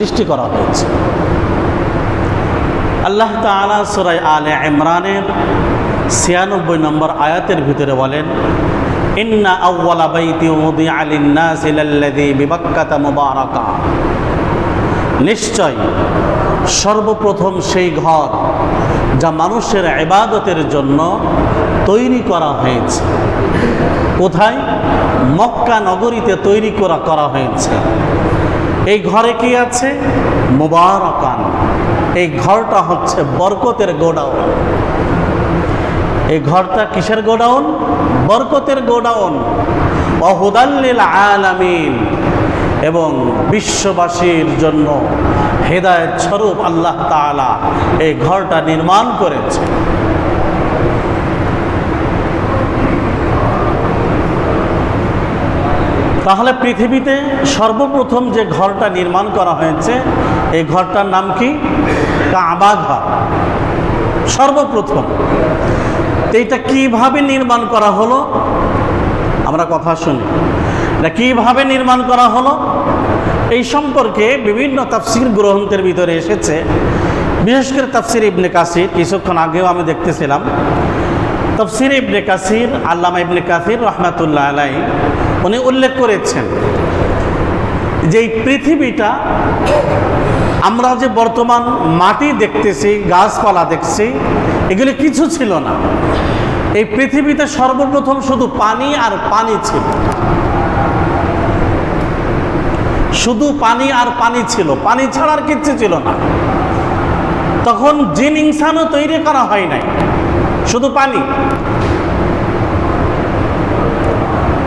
সৃষ্টি করা হয়েছে। আল্লাহ তালা সুরাই আলে ইমরানের ছিয়ানব্বই নম্বর আয়াতের ভিতরে বলেন, ইন্না আউ্বালা বাইতি উদি আলিন্নাস বিবাক্কাতা মুবারাকা। নিশ্চয় সর্বপ্রথম সেই ঘর যা মানুষের ইবাদতের জন্য তৈরি করা হয়েছে। কোথায়? মক্কা নগরীতে তৈরি করা করা হয়েছে। এই ঘরে কি আছে? মুবারকান। এই ঘরটা হচ্ছে বরকতের গোডাউন। এই ঘরটা কিসের গোডাউন? বরকতের গোডাউন। অহুদাল্লিল আলামিন। এবং বিশ্ববাসীর জন্য হেদায়ত স্বরূপ আল্লাহ তাআলা এই ঘরটা নির্মাণ করেছে। তাহলে পৃথিবীতে সর্বপ্রথম যে ঘরটা নির্মাণ করা হয়েছে, এই ঘরটার নাম কি? কাবা ঘর। সর্বপ্রথম। এইটা কীভাবে নির্মাণ করা হলো? আমরা কথা শুনি। এটা কীভাবে নির্মাণ করা হলো? এই সম্পর্কে বিভিন্ন তাফসির গ্রন্থের ভিতরে এসেছে। বিশেষ করে তাফসির ইবনে কাসির, কিছুক্ষণ আগেও আমি দেখতেছিলাম। তফসির ইবনে কাসির, আল্লামা ইবনে কাসির রহমাতুল্লাহ আলাই উনি উল্লেখ করেছেন যে এই পৃথিবীটা আমরা যে বর্তমান মাটি দেখতেছি, গাছপালা দেখছি, এগুলি কিছু ছিল না। এই পৃথিবীতে সর্বপ্রথম শুধু পানি আর পানি ছিল। শুধু পানি আর পানি ছিল। পানি ছাড়া আর কিচ্ছু ছিল না। তখন জিন ইনসানও তৈরি করা হয় নাই। শুধু পানি।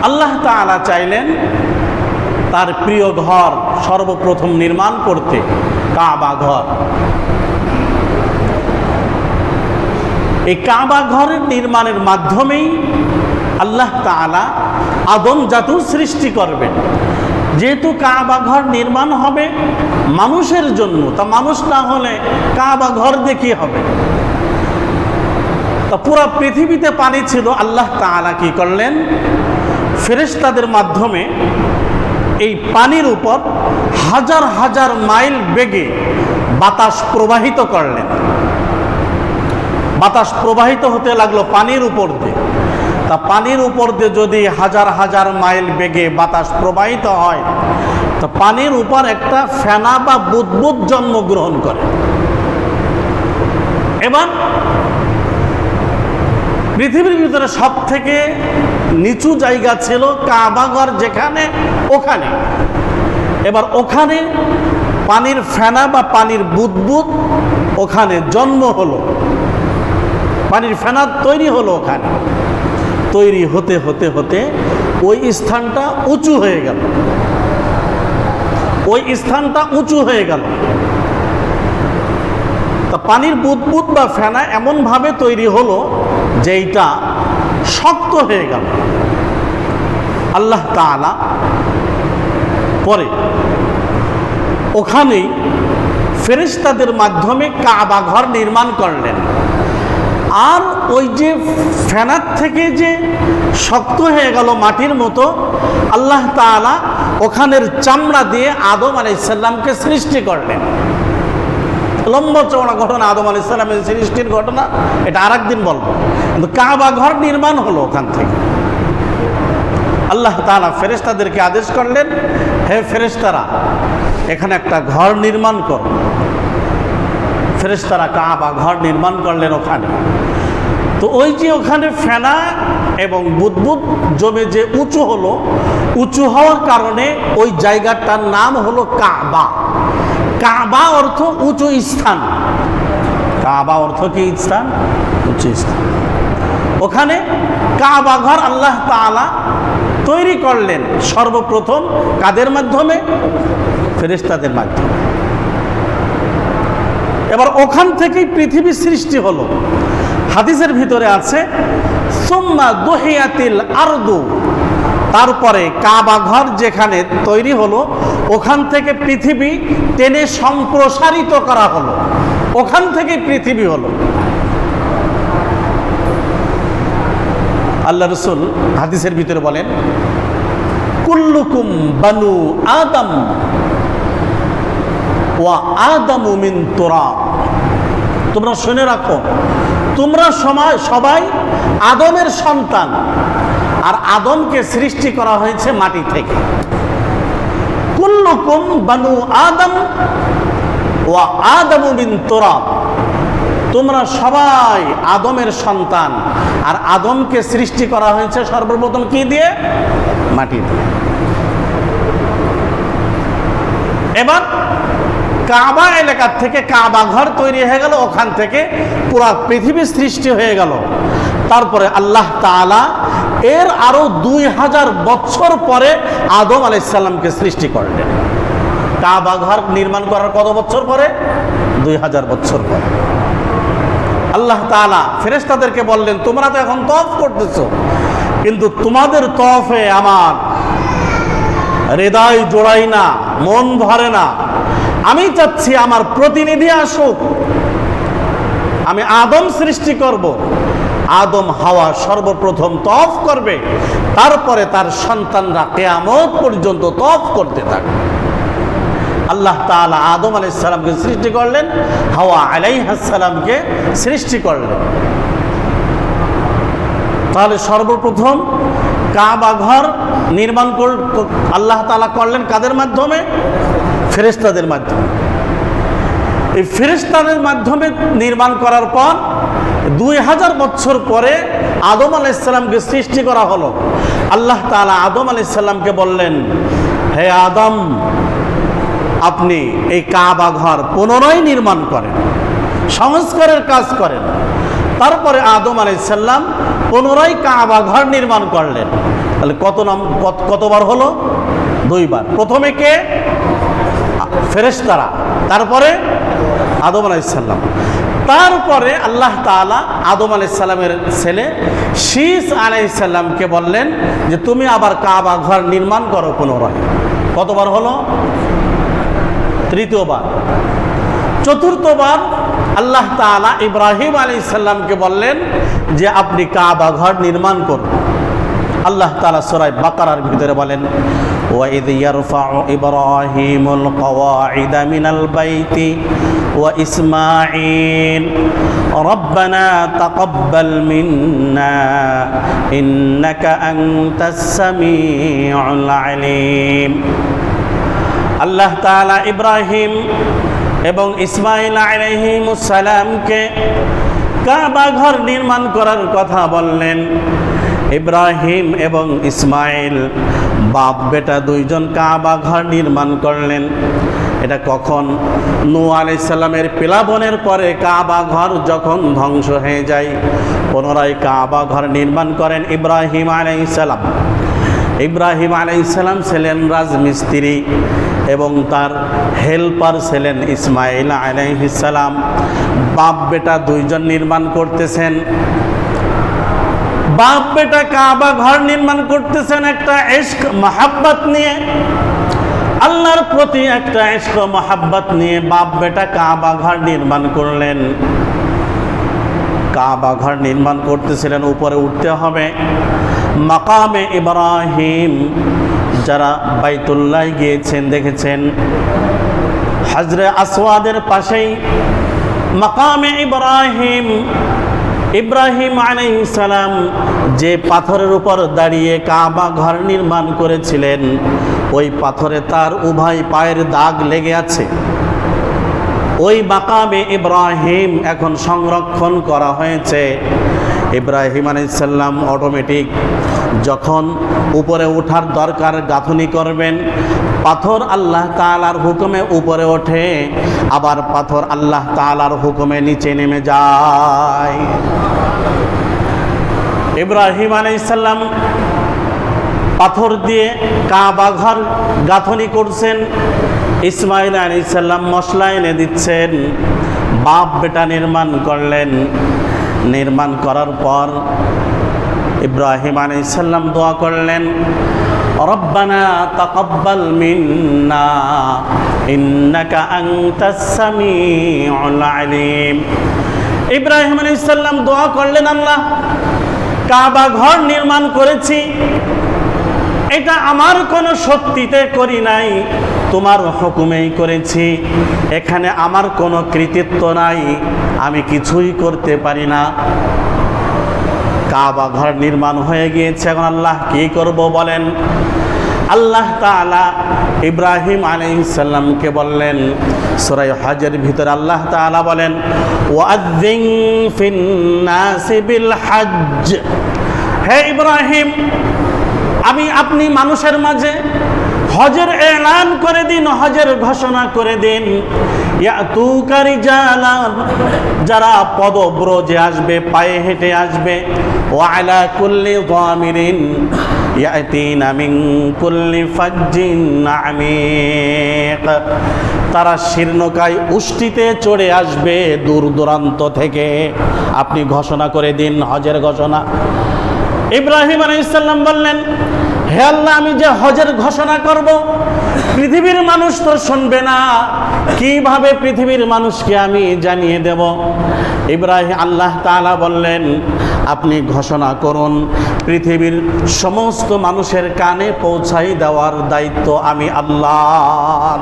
আল্লাহ তাআলা চাইলেন তার প্রিয় ঘর সর্বপ্রথম নির্মাণ করতে, কাবা ঘর। এই কাবা ঘরের নির্মাণের মাধ্যমেই আল্লাহ তাআলা আদম জাতুর সৃষ্টি করবেন। যেহেতু কাবা ঘর নির্মাণ হবে মানুষের জন্য, তা মানুষ না হলে কাবা ঘর কি হবে? তা পুরো পৃথিবীতে পানি ছিল, আল্লাহ তাআলা কি করলেন? ফেরেশতাদের মাধ্যমে এই পানির উপর হাজার হাজার মাইল বেগে বাতাস প্রবাহিত করলেন। বাতাস প্রবাহিত হতে লাগল পানির উপর দিয়ে। তা পানির উপর দিয়ে যদি হাজার হাজার মাইল বেগে বাতাস প্রবাহিত হয়, তো পানির উপর একটা ফেনা বা বুদবুদ জন্মগ্রহণ করে। এবার পৃথিবীর ভিতরে সব থেকে নিচু জায়গা ছিল কাবাগর যেখানে, ওখানে। এবার ওখানে পানির ফেনা বা পানির বুদবুদ ওখানে জন্ম হলো। পানির ফেনা তৈরি হলো ওখানে। তৈরি হতে হতে হতে ওই স্থানটা উঁচু হয়ে গেল। ওই স্থানটা উঁচু হয়ে গেল। তা পানির বুদবুদ বা ফেনা এমনভাবে তৈরি হলো যে এইটা শক্ত হয়ে গেল। আল্লাহ তাআলা পরে ওখানেই ফেরেশতাদের মাধ্যমে কাবা ঘর নির্মাণ করলেন। আর ওই যে ফেনার থেকে যে শক্ত হয়ে গেল মাটির মতো, আল্লাহ তাআলা ওখানের চামড়া দিয়ে আদম আলাইসাল্লামকে সৃষ্টি করলেন। লম্বা চওড়া ঘটনা আদম আলি ইসলামের সৃষ্টির ঘটনা, এটা আর একদিন বলব। কিন্তু কাবা ঘর নির্মাণ হলো ওখান থেকে। আল্লাহ তালা ফেরেস্তাদেরকে আদেশ করলেন, হে ফেরেস্তারা এখানে একটা ঘর নির্মাণ কর। ফেরেস্তারা কাবা ঘর নির্মাণ করলেন ওখানে। তো ওই যে ওখানে ফেনা এবং বুদবুদ জমে যে উঁচু হলো, উঁচু হওয়ার কারণে ওই জায়গাটার নাম হলো কাবা। কাবা অর্থ উঁচু স্থান। কাবা অর্থ কি স্থান? উঁচু স্থান। ওখানে কাবা ঘর আল্লাহ তাআলা তৈরি করলেন সর্বপ্রথম কাদের মাধ্যমে? ফেরেশতাদের মাধ্যমে। এবার ওখান থেকেই পৃথিবী সৃষ্টি হলো। হাদিসের ভিতরে আছে, সোম্মা দোহিয়াতিল আরদু। তারপরে কাবা ঘর যেখানে তৈরি হলো ওখান থেকে পৃথিবী টেনে সম্প্রসারিত করা হলো। ওখান থেকে পৃথিবী হলো। আল্লাহ রসুল হাদিসের ভিতরে বলেন, কুল্লুকুম বানু আদম ওয়া আদম মিন তোরা তোমরা শুনে রাখো, তোমরা সময় সবাই আদমের সন্তান, আর আদমকে সৃষ্টি করা হয়েছে মাটি থেকে। কুল্লুকুম বানু আদম ওয়া আদমু বিন তুরাব। তোমরা সবাই আদমের সন্তান। আর আদমকে সৃষ্টি করা হয়েছে সর্বপ্রথম কি দিয়ে? মাটি দিয়ে। এবার কাবা এলাকার থেকে কাবা ঘর তৈরি হয়ে গেল, ওখান থেকে পুরা পৃথিবী সৃষ্টি হয়ে গেল। তারপরে আল্লাহ তাআলা এর আরও দুই হাজার বছর পরে আদম আলাইসাল্লামকে সৃষ্টি করলেন কাবা ঘর নির্মাণ করার কত বছর পরে? দুই হাজার বছর পরে। আল্লাহ তাআলা ফেরেশতাদেরকে বললেন, তোমরা তো এখন তফ করতেছো, কিন্তু তোমাদের তফে আমার হৃদয় জোড়াই না, মন ভরে না। আমি চাচ্ছি আমার প্রতিনিধি আসুক, আমি আদম সৃষ্টি করব আদম হাওয়া সর্বপ্রথম তফ করবে, তারপরে তার সন্তানরা কেয়ামত পর্যন্ত তফ করতে থাকবে। আল্লাহ তাআলা আদম আলাইসালামকে সৃষ্টি করলেন, হাওয়া আলাইহাসালামকে সৃষ্টি করলেন। তাহলে সর্বপ্রথম কাবা ঘর নির্মাণ কর, আল্লাহ তাআলা করলেন কাদের মাধ্যমে? ফেরেশতাদের মাধ্যমে। এই ফেরেশতাদের মাধ্যমে নির্মাণ করার পর দুই হাজার বছর পরে আদম আলাইসাল্লামকে সৃষ্টি করা হলো। আল্লাহ তাআলা আদম আলাইসাল্লামকে বললেন, হে আদম, আপনি এই কাবা ঘর পুনরায় নির্মাণ করেন, সংস্কারের কাজ করেন। তারপরে আদম আলাইসাল্লাম পুনরায় কাবা ঘর নির্মাণ করলেন। তাহলে কত নাম, কত- কতবার হলো? দুইবার। প্রথমে কে? ফেরেশতারা। তারপরে আদম আলাইসাল্লাম তারপরে আল্লাহ তালা আদম আলাইসাল্লামের ছেলে শীষ আলাইসাল্লামকে বললেন যে তুমি আবার কাবা ঘর নির্মাণ করো পুনরায়। কতবার হলো? তৃতীয়বার। চতুর্থবার আল্লাহ তালা ইব্রাহিম আলাইসাল্লামকে বললেন যে আপনি কাবা ঘর নির্মাণ করুন। আল্লাহ তাআলা সূরা বাকারার ভিতরে বলেন ওয়াইদ ইয়ারফাউ ইব্রাহিমুল কওয়াইদা মিনাল বাইতি ওয়া ইসমাঈল ربنا تقبل منا إنك أنت السميع العليم আল্লাহ তাআলা ইব্রাহিম এবং ইসমাইল আলাইহিমুসালামকে কাবা ঘর নির্মাণ করার কথা বললেন ইব্রাহিম এবং ইসমাইল বাপ বেটা দুইজন কাবা ঘর নির্মাণ করলেন। এটা কখন? নূ আলাইসাল্লামের প্লাবনের পরে কাবা ঘর যখন ধ্বংস হয়ে যায়, পুনরায় কাবা ঘর নির্মাণ করেন ইব্রাহিম আলাইসাল্লাম ইব্রাহিম আলাইসাল্লাম ছিলেন রাজমিস্ত্রি এবং তার হেল্পার ছিলেন ইসমাইল আলাইহিসাল্লাম বাপ বেটা দুইজন নির্মাণ করতেছেন। বাপ বেটা কাবা ঘর নির্মাণ করতেছেন একটা এশক মাহাব্বাত নিয়ে। আল্লাহর প্রতি একটা এশক মাহাব্বাত নিয়ে বাপ বেটা কাবা ঘর নির্মাণ করলেন। কাবা ঘর নির্মাণ করতেছিলেন, উপরে উঠতে হবে। মাকামে ইব্রাহিম, যারা বাইতুল্লাহ গিয়েছেন, দেখেছেন। হাজরে আসওয়াদের পাশেই মাকামে ইব্রাহিম ইব্রাহিম সালাম যে পাথরের উপর দাঁড়িয়ে কাবা ঘর নির্মাণ করেছিলেন, ওই পাথরে তার উভয় পায়ের দাগ লেগে আছে। ওই মাকামে ইব্রাহিম এখন সংরক্ষণ করা হয়েছে। ইব্রাহিম আলাইসাল্লাম অটোমেটিক যখন উপরে ওঠার দরকার গাঁথনি করবেন, পাথর আল্লাহ তালার হুকুমে উপরে ওঠে, আবার পাথর আল্লাহ তালার হুকুমে নিচে নেমে যায়। ইব্রাহিম আলাইসাল্লাম পাথর দিয়ে কাবা ঘর গাঁথনি করছেন ইসমাইল আলী সাল্লাম মশলা এনে দিচ্ছেন। বাপ বেটা নির্মাণ করলেন। নির্মাণ করার পর ইব্রাহিম আলী সাল্লাম দোয়া করলেন, রব্বানা তাকাব্বাল মিন্না, ইন্নাকা আনতাস সামিউল আলিম। ইব্রাহিম আলী সাল্লাম দোয়া করলেন, আল্লাহ, কাবা ঘর নির্মাণ করেছি। এটা আমার কোনো শক্তিতে করি নাই। তোমার হুকুমেই করেছি। এখানে আমার কোনো কৃতিত্ব নাই। আমি কিছুই করতে পারি না। কাবা ঘর নির্মাণ হয়ে গিয়েছে। এখন আল্লাহ কি করব বলেন? আল্লাহ তাআলা ইব্রাহিম আলাইহিসসালামকে বললেন, সূরা হজের ভিতরে আল্লাহ তাআলা বলেন হে ইব্রাহিম, আমি আপনি মানুষের মাঝে হজের এলান করে দিন, হজের ঘোষণা করে দিন। যারা পদব্রজে আসবে, পায়ে হেঁটে আসবে ও ফাজ্জিন তারা শীর্ণকায় উষ্টিতে চড়ে আসবে দূর দূরান্ত থেকে। আপনি ঘোষণা করে দিন, হজের ঘোষণা। ইব্রাহিম আলাইসাল্লাম বললেন হে আল্লাহ, আমি যে হজের ঘোষণা করব, পৃথিবীর মানুষ তো শুনবে না। কীভাবে পৃথিবীর মানুষকে আমি জানিয়ে দেব? ইব্রাহিম আল্লাহ তাআলা বললেন, আপনি ঘোষণা করুন, পৃথিবীর সমস্ত মানুষের কানে পৌঁছাই দেওয়ার দায়িত্ব আমি আল্লাহ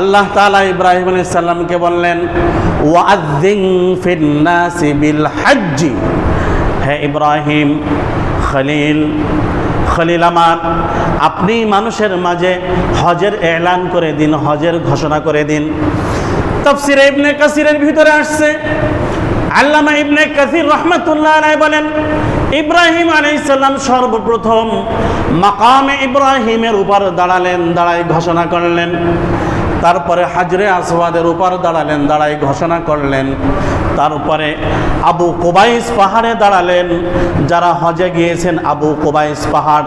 আল্লাহ তাআলা ইব্রাহিম আলাইহিস সালামকে বললেন ওয়াজ্জিন ফিন নাসি বিল হজ্জি। হে ইব্রাহিম খলিল। খলিল আমার, আপনি মানুষের মাঝে হজের এলান করে দিন, হজের ঘোষণা করে দিন। তফসির ইবনে কাসিরের ভিতরে আসছে। আল্লামা ইবনে কাসির রহমাতুল্লাহ রায় বলেন, ইব্রাহিম আলাইহিস সালাম সর্বপ্রথম মাকামে ইব্রাহিমের উপর দাঁড়ালেন, দাঁড়ায় ঘোষণা করলেন। তারপরে হাজরে আসওয়াদের উপর দাঁড়ালেন, দাঁড়ায় ঘোষণা করলেন। তারপরে আবু কোবাইস পাহাড়ে দাঁড়ালেন। যারা হজে গিয়েছেন, আবু কোবাইস পাহাড়,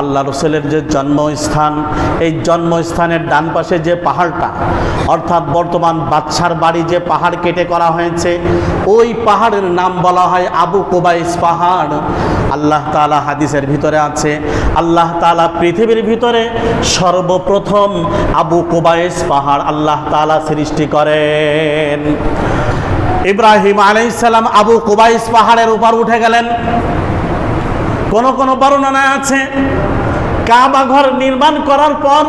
আল্লাহ রসুলের যে জন্মস্থান, এই জন্মস্থানের ডান পাশে যে পাহাড়টা, অর্থাৎ বর্তমান বাদশার বাড়ি যে পাহাড় কেটে করা হয়েছে, ওই পাহাড়ের নাম বলা হয় আবু কোবাইস পাহাড়। আল্লাহ তাআলা হাদিসের ভিতরে আছে, আল্লাহ তাআলা পৃথিবীর ভিতরে সর্বপ্রথম আবু কোবাইস পাহাড় আল্লাহ তালা সৃষ্টি করেন। ইব্রাহিম আলাইসাল্লাম আবু কুবাইস পাহাড়ের উপর উঠে গেলেন। কোন কোন বর্ণনা আছে? কাবা ঘর নির্মাণ করার পর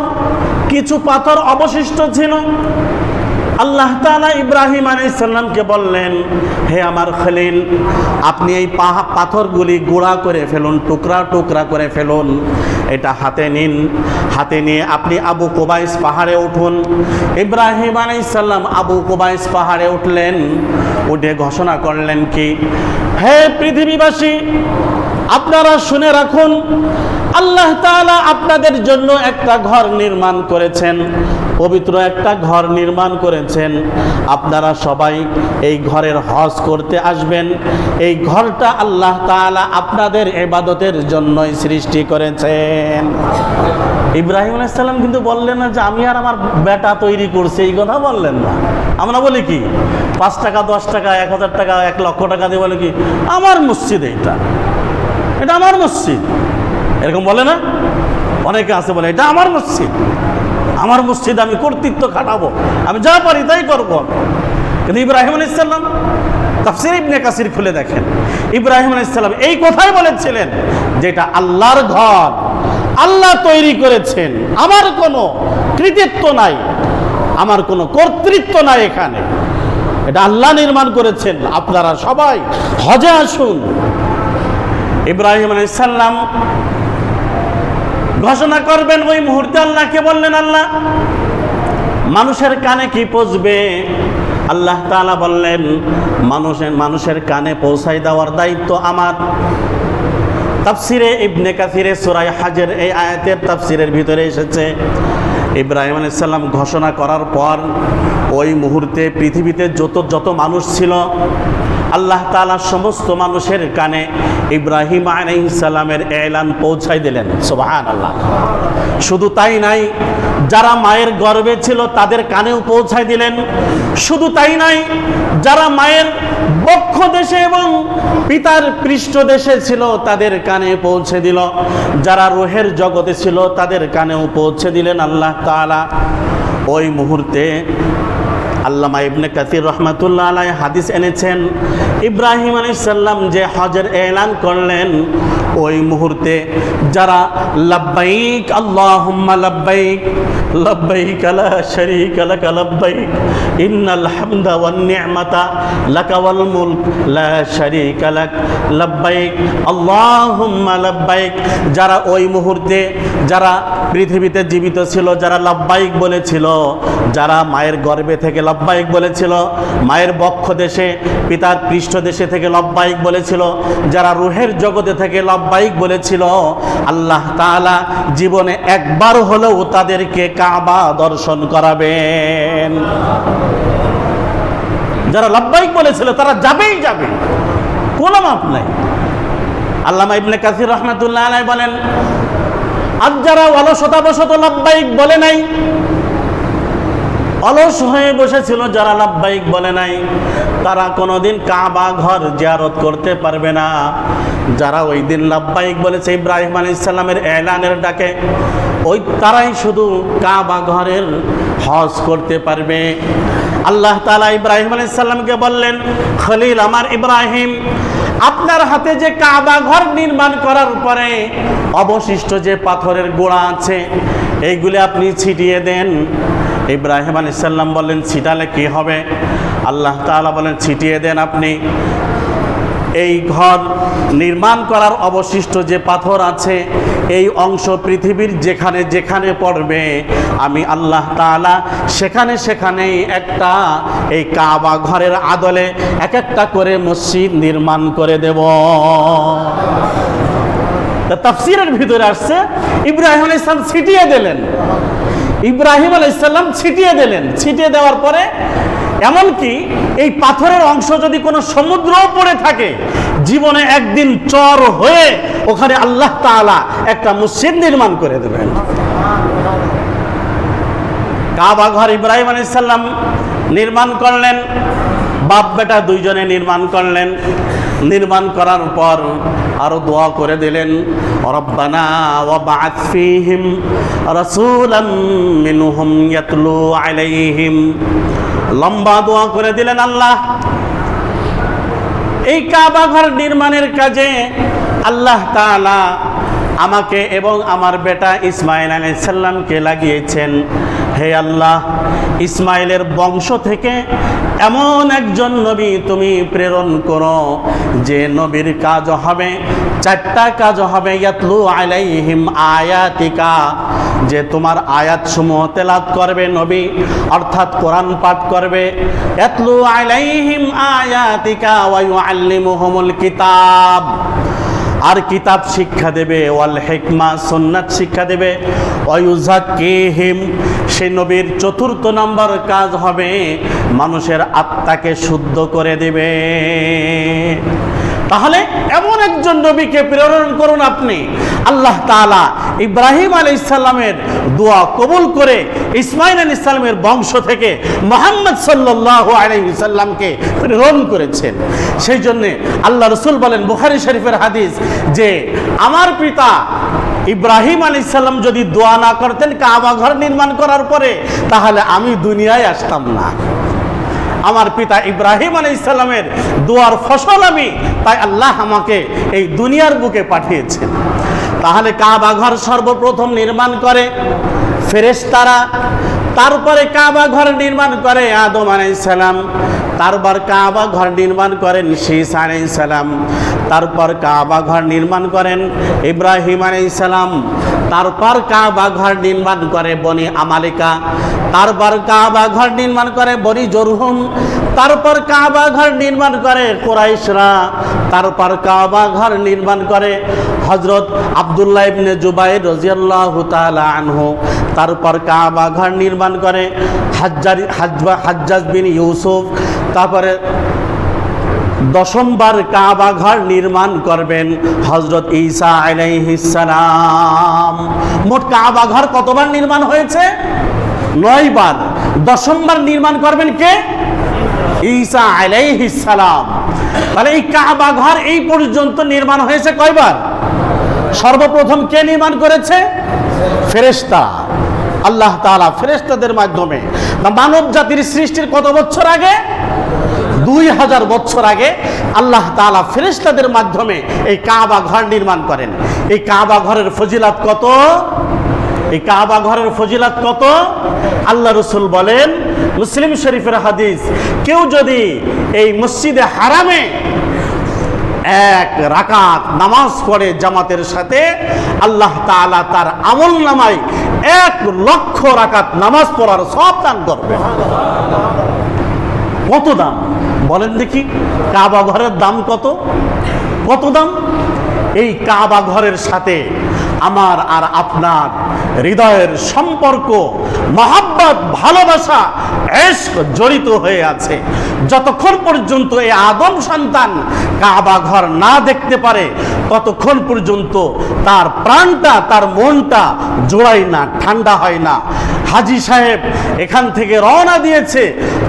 কিছু পাথর অবশিষ্ট ছিল। আল্লাহ তাআলা ইব্রাহিম আলাইসাল্লামকে বললেন, হে আমার খলিল, আপনি এই পাথরগুলি গুঁড়া করে ফেলুন, টুকরা টুকরা করে ফেলুন। এটা হাতে নিন। হাতে নিয়ে আপনি আবু কোবাইস পাহাড়ে উঠুন। ইব্রাহিম আলাইসাল্লাম আবু কোবাইস পাহাড়ে উঠলেন। উঠে ঘোষণা করলেন কি, হে পৃথিবীবাসী আপনারা শুনে রাখুন, আল্লাহ তাআলা আপনাদের জন্য একটা ঘর নির্মাণ করেছেন, পবিত্র একটা ঘর নির্মাণ করেছেন। আপনারা সবাই এই ঘরের হজ করতে আসবেন। এই ঘরটা আল্লাহ তাআলা আপনাদের এবাদতের জন্যই সৃষ্টি করেছেন। ইব্রাহিম আলাইসাল্লাম কিন্তু বললেন না যে, আমি আর আমার বেটা তৈরি করছি। এই কথা বললেন না। আমরা বলি কি, পাঁচ টাকা, দশ টাকা, এক হাজার টাকা, এক লক্ষ টাকা দিয়ে বলে কি, আমার মসজিদ এইটা। এটা আমার মসজিদ। এরকম বলে না? অনেকে আছে বলে, এটা আমার মসজিদ। আমার মসজিদ আমি কর্তৃত্ব খাটাবো। আমি যা পারি তাই করব। কিন্তু ইব্রাহিম আলাইসাল্লাম তাফসির ইবনে কাসির খুলে দেখেন। ইব্রাহিম আলাইসাল্লাম এই কথাই বলেছিলেন যেটা আল্লাহর ঘর। আল্লাহ তৈরি করেছেন। আমার কোনো কৃতিত্ব নাই। আমার কোনো কর্তৃত্ব নাই এখানে। এটা আল্লাহ নির্মাণ করেছেন। আপনারা সবাই হজে আসুন। ইব্রাহিম আলাইসাল্লাম ঘোষণা করবেন, ওই মুহূর্তে আল্লাহকে বললেন, আল্লাহ, মানুষের কানে কি পৌঁছবে? আল্লাহ তাআলা বললেন মানুষের মানুষের কানে পৌঁছাই দেওয়ার দায়িত্ব আমার। তাফসিরে ইবনে কাসিরে সুরাই হাজের এই আয়াতের তাফসিরের ভিতরে এসেছে, ইব্রাহিম আলাইসাল্লাম ঘোষণা করার পর ওই মুহূর্তে পৃথিবীতে যত যত মানুষ ছিল আল্লাহ তাআলা সমস্ত মানুষের কানে ইব্রাহিম আলাইহিসসালামের এলান পৌঁছাই দিলেন সুবহান আল্লাহ শুধু তাই নাই, যারা মায়ের গর্বে ছিল তাদের কানেও পৌঁছাই দিলেন। শুধু তাই নাই, যারা মায়ের বক্ষ দেশে এবং পিতার পৃষ্ঠ দেশে ছিল তাদের কানে পৌঁছে দিল। যারা রোহের জগতে ছিল তাদের কানেও পৌঁছে দিলেন আল্লাহ তাআলা। ওই মুহূর্তে আল্লামা ইবনে কাসির রহমাতুল্লাহ আলাই হাদিস এনেছেন, ইব্রাহিম আলাইসাল্লাম যে হজের এলান করলেন, ওই মুহূর্তে যারা লাব্বাইক, আল্লাহুম্মা লাব্বাইক লাব্বাইক লা শারীকা লাকা, লাব্বাইক, ইন্নাল হামদা ওয়ান নি'মাতা ওয়াল মুলক, লা লাক আল্লাহুম্মা যারা ওই মুহূর্তে যারা পৃথিবীতে জীবিত ছিল, যারা লাব্বাইক বলেছিল, যারা মায়ের গর্ভে থেকে লব্বাইক বলেছিল, মায়ের বক্ষ দেশে, পিতার পৃষ্ঠ দেশে থেকে লব্বাইক বলেছিল, যারা রুহের জগতে থেকে লব্বাইক বলেছিল, আল্লাহ তাআলা জীবনে একবার হলেও তাদেরকে কাবা দর্শন করাবেন। যারা লব্বাইক বলেছিল, তারা যাবেই যাবে, কোনো মাপ নাই। আল্লামা ইবনে কাসির রহমাতুল্লাহ আলাই বলেন, আজ যারা অলসতাবশত লাভবাহিক বলে নাই অলস হয়ে বসেছিল, যারা লাভবাহিক বলে নাই। তারা কোনোদিন কাবা ঘর জিয়ারত করতে পারবে না। যারা ওই দিন লাভবাহিক বলেছে, ইব্রাহিম আলী ইসলামের এলানের ডাকে, ওই তারাই শুধু কাবা ঘরের হজ করতে পারবে। আল্লাহ তালা ইব্রাহিম আলী ইসলামকে বললেন, খলিল, আমার ইব্রাহিম, আপনার হাতে যে কাবা ঘর নির্মাণ করার পরে অবশিষ্ট যে পাথরের গোড়া আছে, এইগুলি আপনি ছিটিয়ে দেন। ইব্রাহিম আলী সাল্লাম বললেন, ছিটালে কি হবে? আল্লাহ তাআলা বলেন, ছিটিয়ে দেন আপনি। এই ঘর নির্মাণ করার অবশিষ্ট যে পাথর আছে, এই অংশ পৃথিবীর যেখানে যেখানে পড়বে, আমি আল্লাহ তাআলা সেখানে সেখানেই একটা এই কাবা ঘরের আদলে এক একটা করে মসজিদ নির্মাণ করে দেব। তাফসিরের ভিতরে আসছে, ইব্রাহিম আলাইহিস সালাম ছিটিয়ে দিলেন। ইব্রাহিম আলাইসাল্লাম ছিটিয়ে দিলেন। ছিটিয়ে দেওয়ার পরে এমনকি এই পাথরের অংশ যদি কোনো সমুদ্রও পড়ে থাকে, জীবনে একদিন চর হয়ে ওখানে আল্লাহ তাআলা একটা মসজিদ নির্মাণ করে দেবেন। কাবা ঘর ইব্রাহিম আলাইসাল্লাম নির্মাণ করলেন বাপ বেটা দুইজনে নির্মাণ করলেন। নির্মাণ করার পর আরও দোয়া করে দিলেন ইয়াতলু লম্বা দোয়া করে দিলেন আল্লাহ। এই কাবা ঘর নির্মাণের কাজে আল্লাহ তাআলা আমাকে এবং আমার বেটা ইসমাইল আলাইহিস সালামকে লাগিয়েছেন। হে আল্লাহ ইসমাইলের বংশ থেকে এমন একজন নবী তুমি প্রেরণ করো, যে নবীর কাজ হবে, চারটা কাজ হবে, ইয়াতলু আলাইহিম আয়াতিকা, যে তোমার আয়াত সমূহ তেলাত করবে নবী, অর্থাৎ কোরআন পাঠ করবে। ইয়াতলু আলাইহিম আয়াতিকা ওয়া ইউআল্লিমুহুমুল কিতাব। আর কিতাব শিক্ষা দেবে, ওয়াল হেকমা সন্ন্যাত শিক্ষা দেবে। অয়ুজা কে হিম সে নবীর চতুর্থ নম্বর কাজ হবে মানুষের আত্মাকে শুদ্ধ করে দেবে। তাহলে এমন একজন নবীকে প্রেরণ করুন আপনি। আল্লাহ তাআলা ইব্রাহিম আলী ইসলামের দোয়া কবুল করে ইসমাইল আলী ইসলামের বংশ থেকে মোহাম্মদ সাল্লাহ আলাইসাল্লামকে প্রেরণ করেছেন। সেই জন্যে আল্লাহ রসুল বলেন বুখারি শরীফের হাদিস যে, আমার পিতা ইব্রাহিম আলী ইসলাম যদি দোয়া না করতেন কাবা ঘর নির্মাণ করার পরে, তাহলে আমি দুনিয়ায় আসতাম না। আমার পিতা ইব্রাহিম আলী ইসলামের দুয়ার ফসল আমি, তাই আল্লাহ আমাকে এই দুনিয়ার বুকে পাঠিয়েছেন। তাহলে কাবা ঘর সর্বপ্রথম নির্মাণ করে ফেরেশতারা, তারপরে কাবা ঘর নির্মাণ করে আদম আলাইসালাম তারপর কাবা ঘর নির্মাণ করেন শীষ আলাইসালাম তারপর কাবা ঘর নির্মাণ করেন। ইব্রাহিম আলাইসালাম তারপর কাবা ঘর নির্মাণ করে বনি আমালিকা। তারপর কাবা ঘর নির্মাণ করে বনি জরহুম। তারপর কাবা ঘর নির্মাণ করে কোরাইশরা। তারপর কাবা ঘর নির্মাণ করে হজরত আবদুল্লাহ ইবনে জুবাইর রাজিয়াল্লাহু তাআলা আনহু। তারপর কাবা ঘর নির্মাণ করে হাজ্জারি হাজবা হাজ্জাজ বিন ইউসুফ। তারপরে দশমবার কাবা ঘর নির্মাণ করবেন হজরত ঈসা আলাইহিসসালাম মোট কাবা ঘর কতবার নির্মাণ হয়েছে? নয় বার দশমবার নির্মাণ করবেন কে? ঈসা আলাইহিসসালাম তাহলে এই কাবা ঘর এই পর্যন্ত নির্মাণ হয়েছে কয়বার? সর্বপ্রথম কে নির্মাণ করেছে? ফেরেশতা। আল্লাহ তাআলা ফেরেশতাদের মাধ্যমে। মানব জাতির সৃষ্টির কত বছর আগে? দুই হাজার বছর আগে আল্লাহ তাআলা ফেরেশতাদের মাধ্যমে এই কাবা ঘর নির্মাণ করেন। এই কাবা ঘরের ফজিলাত কত? এই কাবা ঘরের ফজিলাত কত? আল্লাহ রসুল বলেন, মুসলিম শরীফের হাদিস, কেউ যদি এই মসজিদে হারামে এক রাকাত নামাজ পড়ে জামাতের সাথে, আল্লাহ তাআলা তার আমল নামায় এক লক্ষ রাকাত নামাজ পড়ার সব দান করবে। কত দাম বলেন দেখি, কাবা ঘরের দাম কত? কত দাম? এই কাবা ঘরের সাথে আমার আর আপনার হৃদয়ের সম্পর্ক, মহাব্বত, ভালোবাসা এশক জড়িত হয়ে আছে। যতক্ষণ পর্যন্ত এই আদম সন্তান কাবা ঘর না দেখতে পারে, ততক্ষণ পর্যন্ত তার প্রাণটা, তার মনটা জোড়ায় না, ঠান্ডা হয় না। হাজি সাহেব এখান থেকে রওনা দিয়েছে।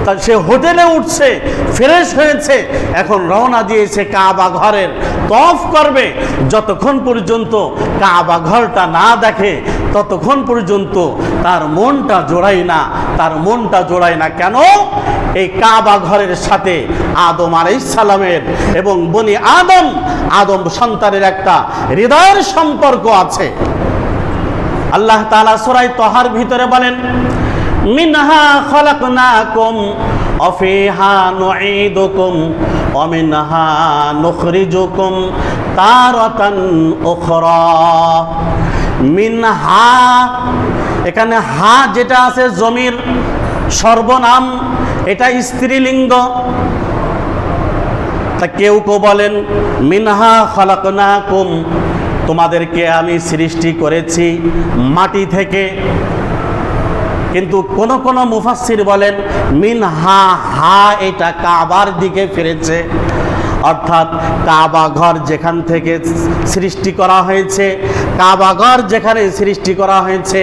তা সে হোটেলে উঠছে ফ্রেশ হয়েছে, এখন রওনা দিয়েছে কাবা ঘরের। তফ করবে, যতক্ষণ পর্যন্ত কাবা ঘরটা না দেখে, ততক্ষণ পর্যন্ত তার মনটা জোড়ায় না। তার মনটা জোড়ায় না কেন? এই কাবা ঘরের সাথে আদম আলাইসালামের এবং বনি আদম আদম সন্তানের একটা হৃদয়ের সম্পর্ক আছে। আল্লাহ তাআলা সূরা তহার ভিতরে বলেন, মিনহা খলাকনাকুম, অফিহা নুঈদুকুম, ওয়া মিনহা নুখরিজুকুম তারাতান উখরা। মিনহা, এখানে হা যেটা আছে জমির সর্বনাম, এটা স্ত্রীলিঙ্গ। তা কেউ কেউ বলেন, মিনহা খলাকনাকুম তোমাদেরকে আমি সৃষ্টি করেছি মাটি থেকে। কিন্তু কোন কোন মুফাসসির বলেন, মিন হা হা, এটা কাবার দিকে ফিরেছে। অর্থাৎ কাবা ঘর যেখান থেকে সৃষ্টি করা হয়েছে, কাবা ঘর যেখানে সৃষ্টি করা হয়েছে,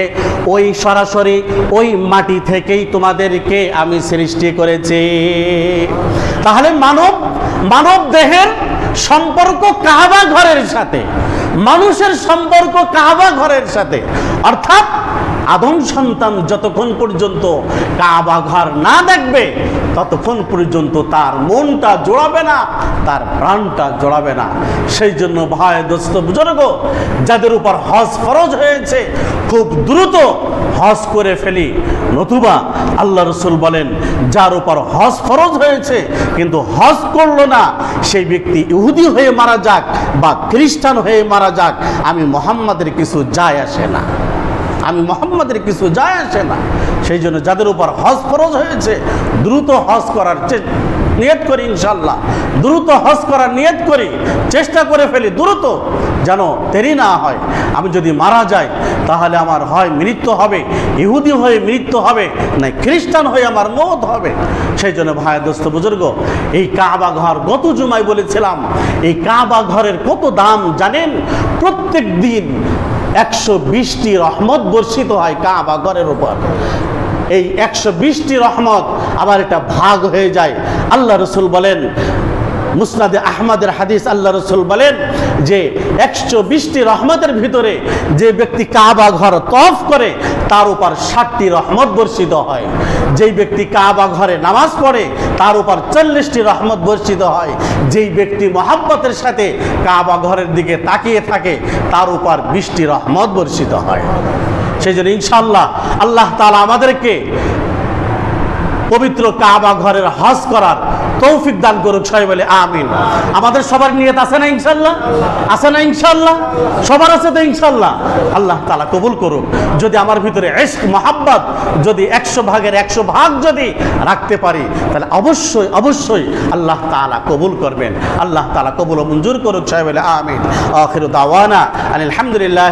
ওই সরাসরি ওই মাটি থেকেই তোমাদেরকে আমি সৃষ্টি করেছি। তাহলে মানব মানব দেহের সম্পর্ক কাবা ঘরের সাথে। মানুষের সম্পর্ক কাবা ঘরের সাথে। অর্থাৎ আদম সন্তান যতক্ষণ পর্যন্ত কাবা ঘর না দেখবে, ততক্ষণ পর্যন্ত তার মনটা জোড়াবে না, তার প্রাণটা জোড়াবে না। সেই জন্য ভয় দোস্ত বুজুর্গ যাদের উপর হজ ফরজ হয়েছে, খুব দ্রুত হজ করে ফেলি। নতুবা আল্লাহ রসুল বলেন, যার উপর হজ ফরজ হয়েছে, কিন্তু হজ করল না, সেই ব্যক্তি ইহুদি হয়ে মারা যাক বা খ্রিস্টান হয়ে মারা যাক, আমি মোহাম্মদের কিছু যায় আসে না। আমি মোহাম্মদের কিছু যায় আসে না। সেই জন্য যাদের উপর হজ ফরজ হয়েছে, দ্রুত হজ করার চে- নিয়ত করি ইনশাল্লাহ দ্রুত হজ করার নিয়ত করি, চেষ্টা করে ফেলি দ্রুত যেন দেরি না হয়। আমি যদি মারা যাই, তাহলে আমার হয় মৃত্যু হবে, ইহুদি হয়ে মৃত্যু হবে না খ্রিস্টান হয়ে আমার মত হবে। সেই জন্য ভাই, দোস্ত, বুজুর্গ, এই কাবা ঘর গত জুমায় বলেছিলাম, এই কাবা ঘরের কত দাম জানেন? প্রত্যেক দিন একশো বিশটি রহমত বর্ষিত হয় কাবা ঘরের উপর। এই একশো বিশটি রহমত আবার এটা ভাগ হয়ে যায়। আল্লাহ রসুল বলেন, মুসনাদে আহমদের হাদিস আল্লাহ রসুল বলেন যে একশো বিশটি রহমতের ভিতরে যে ব্যক্তি কাবা ঘর তফ করে, তার উপর ষাটটি রহমত বর্ষিত হয়। যেই ব্যক্তি কাবা ঘরে নামাজ পড়ে, তার উপর চল্লিশটি রহমত বর্ষিত হয়। যেই ব্যক্তি মহাব্বতের সাথে কাবা ঘরের দিকে তাকিয়ে থাকে, তার উপর বিশটি রহমত বর্ষিত হয়। সেই জন্য ইনশাল্লাহ আল্লাহ তালা আমাদেরকে পবিত্র কাবা ঘরের হজ করার তৌফিক দান করুক সবাই বলে আমিন। আমাদের সবার নিয়ত আছে না ইনশাল্লাহ আছে না ইনশাল্লাহ সবার আছে তো ইনশাল্লাহ আল্লাহ তালা কবুল করুক। যদি আমার ভিতরে এশক মহাব্বত যদি একশো ভাগের একশো ভাগ যদি রাখতে পারি, তাহলে অবশ্যই অবশ্যই আল্লাহ তালা কবুল করবেন। আল্লাহ তালা কবুল মঞ্জুর করুক সবাই বলে আমিন। আখির দাওয়ানা আলহামদুলিল্লাহ